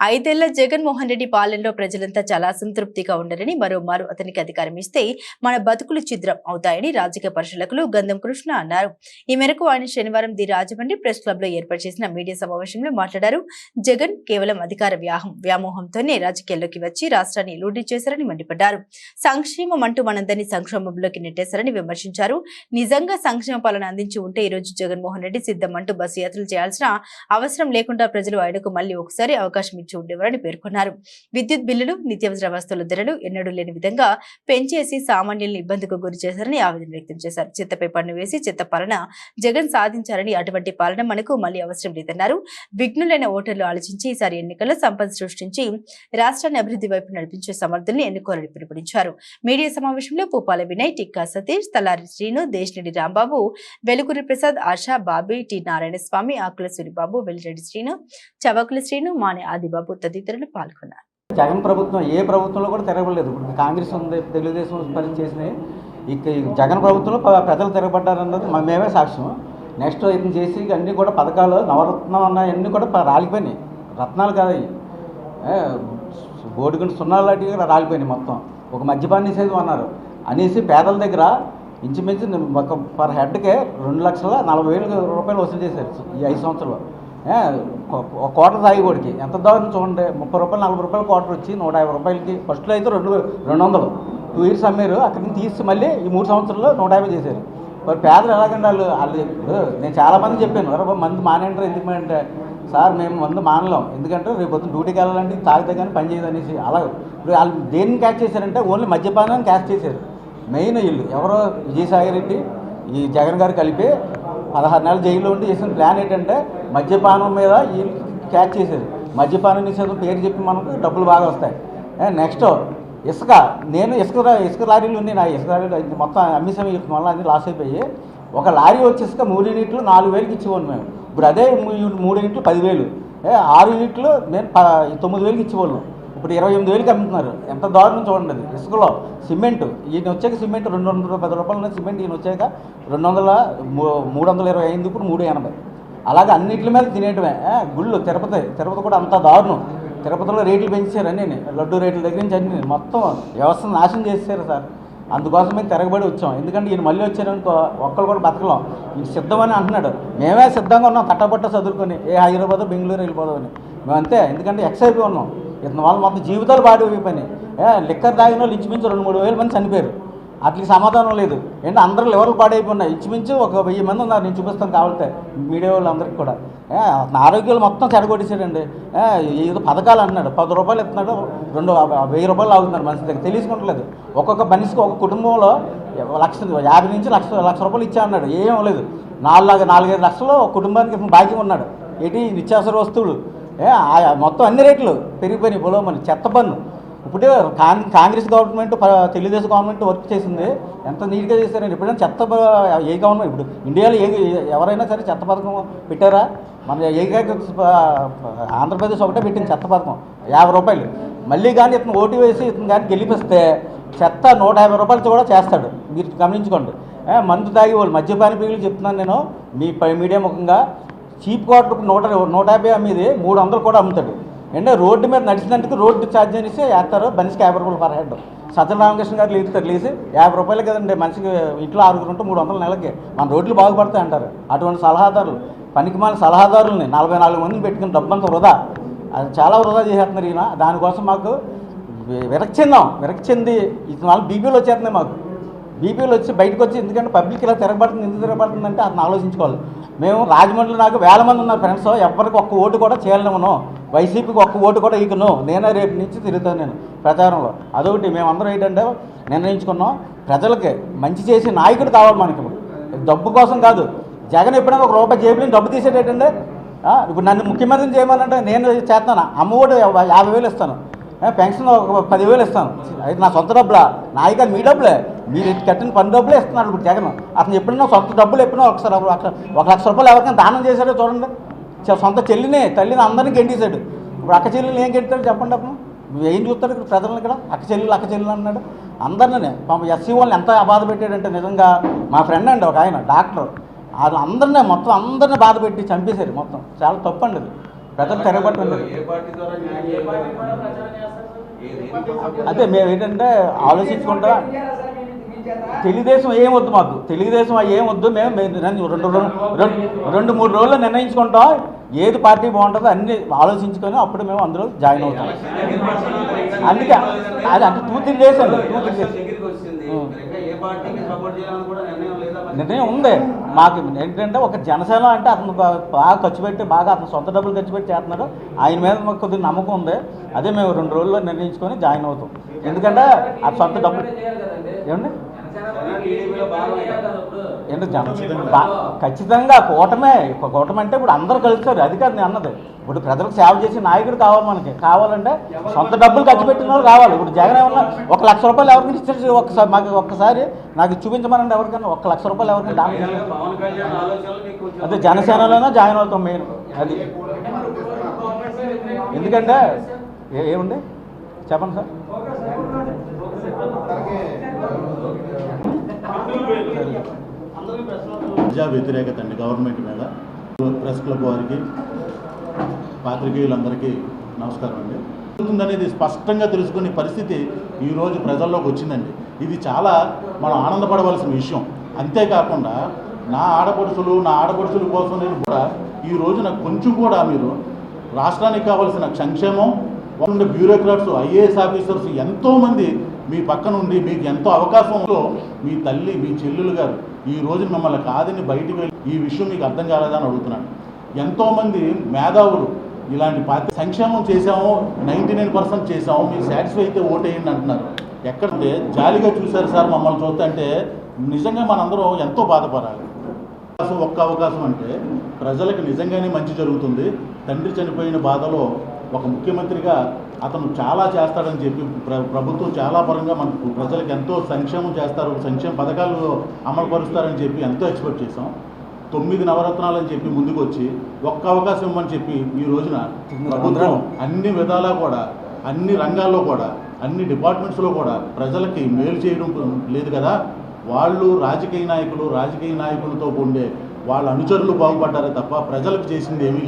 ఐదేళ్ళ జగన్మోహన్ రెడ్డి పాలనలో ప్రజలంతా చాలా సంతృప్తిగా ఉండరని మరోమారు అతనికి అధికారం ఇస్తే మన బతుకులు ఛిద్రం అవుతాయని రాజకీయ పరిశీలకులు గంధం కృష్ణ అన్నారు. ఈ మేరకు ఆయన శనివారం ది రాజమండ్రి ప్రెస్ క్లబ్లో ఏర్పాటు చేసిన మీడియా సమావేశంలో మాట్లాడారు. జగన్ కేవలం అధికార వ్యాహం వ్యామోహంతోనే రాజకీయాల్లోకి వచ్చి రాష్ట్రాన్ని లూటీ చేశారని మండిపడ్డారు. సంక్షేమం అంటూ మనందరినీ సంక్షోభంలోకి నెట్టేశారని విమర్శించారు. నిజంగా సంక్షేమ పాలన అందించి ఉంటే ఈ రోజు జగన్మోహన్ రెడ్డి సిద్ధం అంటూ బస్సు యాత్రలు చేయాల్సిన అవసరం లేకుండా ప్రజలు ఆయనకు మళ్ళీ ఒకసారి అవకాశం ఇచ్చి ఉండేవారని పేర్కొన్నారు. విద్యుత్ బిల్లులు నిత్యావసర వస్తువుల ధరలు ఎన్నడూ లేని విధంగా పెంచేసి సామాన్యులను ఇబ్బందికి గురి చేశారని ఆవేదన వ్యక్తం చేశారు. చెత్తపై పన్ను వేసి చెత్త పాలన జగన్ సాధించారని అటువంటి పాలన మనకు మళ్ళీ అవసరం లేదన్నారు. విఘ్నులైన ఓటర్లు ఆలోచించి ఈసారి ఎన్నికల్లో సంపద సృష్టించి రాష్ట్రాన్ని అభివృద్ధి వైపు నడిపించే సమర్థుల్ని ఎన్నుకోవాలని పిలుపునిచ్చారు. మీడియా సమావేశంలో పూపాల వినయ్ టిక్కా సతీష్ తలారి శ్రీను దేశిరెడ్డి రాంబాబు వెలుగురి ప్రసాద్ ఆశా బాబీ టి. నారాయణ స్వామి ఆకుల సూరిబాబు వెల్లిరెడ్డి శ్రీను చవకుల శ్రీను మానే ఆదిబాబు తదితరులు పాల్గొన్నారు. జగన్ ప్రభుత్వం ఏ ప్రభుత్వంలో కూడా తిరగలేదు కాంగ్రెస్ ఉంది తెలుగుదేశం పని చేసినాయి ఇక జగన్ ప్రభుత్వంలో ప- ప్రజలు తిరగబడ్డారన్నది మేమే సాక్ష్యం. నెక్స్ట్ ఇతను చేసి అన్నీ కూడా పథకాలు నవరత్నం అన్నీ కూడా రాలిపోయినాయి. రత్నాలు కాదు బోడిగుండు సున్నాలు లాంటివి రాలిపోయినాయి మొత్తం. ఒక మద్యపాన నిషేధం అన్నారు. అనేసి పేదల దగ్గర ఇంచుమించు ఒక పర్ హెడ్కే రెండు లక్షల నలభై వేల రూపాయలు వసూలు చేశారు ఈ ఐదు సంవత్సరాలు కోటర్ తాగేవాడికి ఎంత దారుణం చూడండి. ముప్పై రూపాయలు నలభై రూపాయలు కోటర్ వచ్చి నూట యాభై రూపాయలకి. ఫస్ట్లో అయితే రెండు రెండు వందలు. టూ ఇయర్స్ అమ్మారు. అక్కడి నుంచి తీసి మళ్ళీ ఈ మూడు సంవత్సరాల్లో నూట యాభై చేశారు. మరి పేదలు ఎలాగండి వాళ్ళు? వాళ్ళు ఇప్పుడు నేను చాలామంది చెప్పాను. "అరే మంది మందు మానేంటారు ఎందుకు మానంటే సార్ మేము మందు మానలేం. ఎందుకంటే రేపు పొద్దున్న డ్యూటీకి వెళ్ళాలంటే తాగితే కానీ పని చేయదు అనేసి. అలా ఇప్పుడు వాళ్ళు దేన్ని క్యాచ్ చేశారంటే ఓన్లీ మద్యపానం క్యాచ్ చేశారు. మెయిన్ వీళ్ళు ఎవరో విజయసాయి రెడ్డి ఈ జగన్ గారు కలిపి పదహారు నెలలు జైల్లో ఉండి చేసిన ప్లాన్ ఏంటంటే మద్యపానం మీద వీళ్ళు క్యాచ్ చేసేది. మద్యపానం నిషేధం పేరు చెప్పి మనకు డబ్బులు బాగా వస్తాయి. నెక్స్ట్ ఇసుక నేను ఇసుక ఇసుక లారీలు ఉన్నాయి. నా ఇసుక లారీలు మొత్తం మొత్తం అమ్మిసామి మళ్ళీ అన్ని లాస్ అయిపోయి. ఒక లారీ వచ్చి ఇసుక మూడు యూనిట్లు నాలుగు వేలకి ఇచ్చేవాళ్ళు మేము. ఇప్పుడు అదే మూడు యూనిట్లు పదివేలు. ఏ, ఆరు యూనిట్లు నేను తొమ్మిది వేలకి ఇచ్చేవాళ్ళం. ఇప్పుడు ఇరవై ఎనిమిది వేలకి అమ్ముతున్నారు. ఎంత దారుణం చూడండి అది. ఇసుకలో సిమెంట్. ఈయన వచ్చాక సిమెంట్ రెండు వందల పది రూపాయలు సిమెంట్. ఈయన వచ్చాక రెండు వందల మూ- మూడు వందల ఇరవై ఐదు ఇప్పుడు మూడు ఎనభై. అలాగే అన్నింటి మీద తినేయటమే. గుళ్ళు తిరుపతి. తిరుపతి కూడా అంత దారుణం. తిరుపతిలో రేట్లు పెంచారు అన్నీ. లడ్డు రేట్ల దగ్గర నుంచి అన్ని. మొత్తం వ్యవస్థను నాశనం చేశారు సార్. అందుకోసమే తిరగబడి వచ్చాం. ఎందుకంటే ఈయన మళ్ళీ వచ్చారనుకో ఒక్కరు కూడా బతకలేం. ఈయన సిద్ధమని అంటున్నాడు. మేమే సిద్ధంగా ఉన్నాం. తట్టబట్ట చదువుకొని ఏ హైదరాబాద్ బెంగళూరు వెళ్ళిపోదామని. మేము అంతే ఎందుకంటే ఎక్స్ అయిపోయి ఉన్నాం. ఇతని వాళ్ళు మొత్తం జీవితాలు పాడిపోయిపోయినాయి ఏ లిక్కర్ తాగిన వాళ్ళు ఇంచుమించు రెండు మూడు వేల మంది చనిపోయారు. అట్లకి సమాధానం లేదు. ఏంటంటే అందరూ లెవెల్ పాడైపోయినాయి ఇంచుమించు ఒక వెయ్యి మంది ఉన్నారు. నేను చూపిస్తాను కావాలంటే మీడియా వాళ్ళందరికీ కూడా. ఆరోగ్యాలు మొత్తం చెడగొట్టేశాడండి. ఏదో పథకాలు అంటున్నాడు. పది రూపాయలు ఇస్తున్నాడు. రెండు వెయ్యి రూపాయలు ఆగుతున్నాడు మనిషి దగ్గర. తెలుసుకుంటలేదు ఒక్కొక్క మనిషికి ఒక కుటుంబంలో లక్ష యాభై నుంచి లక్ష లక్ష రూపాయలు ఇచ్చా అన్నాడు. ఏం లేదు నాలుగు నాలుగైదు లక్షలు ఒక కుటుంబానికి ఇతను బాకీ ఉన్నాడు. ఏంటి నిత్యావసర వస్తువులు. మొత్తం అన్ని రేట్లు పెరిగిపోయినాయి పొలం మన చెత్త పన్ను. ఇప్పుడే కాంగ్రెస్ గవర్నమెంట్ ప- తెలుగుదేశం గవర్నమెంట్ వర్క్ చేసింది. ఎంత నీట్గా చేశారండి. ఎప్పుడైనా చెత్త ఏ గవర్నమెంట్ ఇప్పుడు ఇండియాలో ఏ ఎవరైనా సరే చెత్త పథకం పెట్టారా? మన ఏకైక ఆంధ్రప్రదేశ్ ఒకటే పెట్టింది చెత్త పథకం. యాభై రూపాయలు. మళ్ళీ కానీ ఇతను ఓటు వేసి ఇతను కానీ గెలిపిస్తే చెత్త నూట యాభై రూపాయలతో కూడా చేస్తాడు. మీరు గమనించుకోండి. మందు తాగి వాళ్ళు మద్యపాని పీగులు చెప్తున్నాను నేను మీ మీడియా ముఖంగా. చీప్ క్వార్టర్ నూట నూట యాభై అమ్మేది మూడు వందలు కూడా అమ్ముతాడు. అంటే రోడ్డు మీద నడిచినందుకు రోడ్డు ఛార్జ్ అనేసి వేస్తారు మనిషికి యాభై రూపాయలు పర్ హెడ్. సజ్జన రామకృష్ణ గారు లేదు లేసి యాభై రూపాయలు కదండి మనిషికి ఇంట్లో ఆరుగురు ఉంటే మూడు వందల నెలకి. మన రోడ్లు బాగుపడతాయి అంటారు. అటువంటి సలహాదారులు పనికి మన సలహాదారుల్ని నలభై నాలుగు మందిని పెట్టుకుని డబ్బంత వృధా. అది చాలా వృధా చేసేస్తున్నారు ఈయన. దానికోసం మాకు వి- విరక్తి చెందాం విరక్తి చెంది ఇది బీపీలు వచ్చేస్తున్నాయి మాకు. బీపీలు వచ్చి బయటకు వచ్చి ఎందుకంటే పబ్లిక్ ఇలా తిరగబడుతుంది ఎందుకు తిరగబడుతుందంటే అతను ఆలోచించుకోవాలి. మేము రాజమండ్రిలో నాకు వేల మంది ఉన్నారు ఫ్రెండ్స్ ఎవరికి ఒక్క ఓటు కూడా చేయలేమను. వైసీపీకి ఒక్క ఓటు కూడా ఇకను. నేనే రేపు నుంచి తిరుగుతాను నేను ప్రచారంలో. అదొకటి మేమందరం ఏంటంటే నిర్ణయించుకున్నాం. ప్రజలకి మంచి చేసే నాయకుడు కావాలి మనకి. డబ్బు కోసం కాదు. జగన్ ఎప్పుడైనా ఒక రూపాయి జేబులో డబ్బు తీసేటంటే ఇప్పుడు నన్ను ముఖ్యమంత్రిని చేయమనంటే నేను చేస్తాను. అమ్మఒడి యాభై వేలు ఇస్తాను. పెన్షన్ ఒక పదివేలు ఇస్తాను. అయితే నా సొంత డబ్బులా? నాయక మీ డబ్బులే. మీరు కట్టిన పని డబ్బులే ఇస్తున్నాడు ఇప్పుడు జగన్. అతను ఎప్పుడైనా సొంత డబ్బులు ఎప్పుడైనా ఒకసారి ఒక లక్ష ఒక లక్ష రూపాయలు ఎవరికైనా దానం చేశాడో చూడండి. సొంత చెల్లినే తల్లిని అందరినీ గెంటేశాడు ఇప్పుడు అక్క చెల్లెలు ఏం గెంటాడు చెప్పండి అప్పుడు? నువ్వు ఏం చూస్తాడు ఇక్కడ ప్రజలను ఇక్కడ? అక్క చెల్లెలు అక్క చెల్లెలు అన్నాడు. అందరినీ పాపం ఎస్సీ వాళ్ళని ఎంత బాధ పెట్టాడంటే నిజంగా మా ఫ్రెండ్ అండి ఒక ఆయన డాక్టర్. వాళ్ళు అందరినీ మొత్తం అందరినీ బాధ పెట్టి చంపేశారు మొత్తం. చాలా తప్పు అండి అది. ప్రజలు తిరగబట్టి ఉండదు. ఏ పార్టీ ద్వారా న్యాయం ఏ పార్టీ చేయగలరు? కూడా ప్రచారం చేస్తారు? సార్? ఏ- దేనికోసం? అదే మేము ఏంటంటే ఆలోచించుకుంటా తెలుగుదేశం ఏం వద్దు మాకు. తెలుగుదేశం అవి ఏం వద్దు మేము రెండు రెండు రెండు మూడు రోజులు నిర్ణయించుకుంటాం. ఏది పార్టీ బాగుంటుందో అన్ని ఆలోచించుకొని అప్పుడు మేము అందులో జాయిన్ అవుతాం. అందుకే అది అంటే టూ త్రీ డేస్ అండి టూ త్రీ డేస్ నిర్ణయం ఉంది. మాకు ఏంటంటే ఒక జనసేన అంటే అతను బాగా ఖర్చు పెట్టి బాగా అతను సొంత డబ్బులు ఖర్చు పెట్టి చేస్తున్నాడు. ఆయన మీద మాకు కొద్దిగా నమ్మకం ఉంది. అదే మేము రెండు రోజుల్లో నిర్ణయించుకొని జాయిన్ అవుతాం. ఎందుకంటే ఆ సొంత డబ్బులు. ఏమండి? ఖచ్చితంగా. కూటమే ఒక కూటమి అంటే ఇప్పుడు అందరూ కలుస్తారు అది కాదు నేను అన్నది. ఇప్పుడు ప్రజలకు సేవ చేసే నాయకుడు కావాలి మనకి. కావాలంటే సొంత డబ్బులు ఖర్చు పెట్టిన వాళ్ళు కావాలి. ఇప్పుడు జగన్ ఏమన్నా ఒక లక్ష రూపాయలు ఎవరికి ఇచ్చారు ఒకసారి మాకు ఒక్కసారి నాకు చూపించమనండి ఎవరికైనా. ఒక లక్ష రూపాయలు ఎవరికైనా అదే జనసేనలోనే జాయిన్ అవుతాం మెయిన్. అది. ఎందుకంటే ఏముంది? చెప్పండి సార్. ప్రజా వ్యతిరేకత అండి గవర్నమెంట్ మీద. ప్రెస్ క్లబ్ వారికి పాత్రికేయులందరికీ నమస్కారం అండి. జరుగుతుందనేది స్పష్టంగా తెలుసుకునే పరిస్థితి ఈరోజు ప్రజల్లోకి వచ్చిందండి. ఇది చాలా మనం ఆనందపడవలసిన విషయం. అంతేకాకుండా నా ఆడపడుచులు నా ఆడపడుచుల కోసం నేను కూడా ఈ రోజున కొంచెం కూడా మీరు రాష్ట్రానికి కావాల్సిన సంక్షేమం ఉండే బ్యూరోక్రాట్స్ ఐఏఎస్ ఆఫీసర్స్ ఎంతోమంది మీ పక్కన ఉండి మీకు ఎంతో అవకాశంలో మీ తల్లి మీ చెల్లెలు గారు ఈ రోజు మిమ్మల్ని కాదని బయటికి వెళ్ళి ఈ విషయం మీకు అర్థం కాలేదని అడుగుతున్నాను ఎంతోమంది మేధావులు ఇలాంటి పార్టీ సంక్షేమం చేశాము నైంటీ నైన్ పర్సెంట్ చేసాము మీరు సాటిస్ఫై అయితే ఓటేయండి అంటున్నారు. ఎక్కడంటే జాలిగా చూశారు సార్ మమ్మల్ని చూస్తే అంటే నిజంగా మనందరం ఎంతో బాధపడాలి. అవకాశం ఒక్క అవకాశం అంటే ప్రజలకు నిజంగానే మంచి జరుగుతుంది. తండ్రి చనిపోయిన బాధలో ఒక ముఖ్యమంత్రిగా అతను చాలా చేస్తాడని చెప్పి ప్ర ప్రభుత్వం చాలా పరంగా మనకు ప్రజలకు ఎంతో సంక్షేమం చేస్తారు సంక్షేమ పథకాలు అమలు పరుస్తారని చెప్పి ఎంతో ఎక్స్పెక్ట్ చేసాం తొమ్మిది నవరత్నాలు అని చెప్పి ముందుకు వచ్చి ఒక్క అవకాశం ఇవ్వమని చెప్పి ఈ రోజున ప్రభుత్వం అన్ని విధాలా కూడా అన్ని రంగాల్లో కూడా అన్ని డిపార్ట్మెంట్స్లో కూడా ప్రజలకి మేలు చేయడం లేదు కదా? వాళ్ళు రాజకీయ నాయకులు రాజకీయ నాయకులతో ఉండే వాళ్ళ అనుచరులు బాగుపడ్డారే తప్ప ప్రజలకు చేసింది ఏమీ లేదు.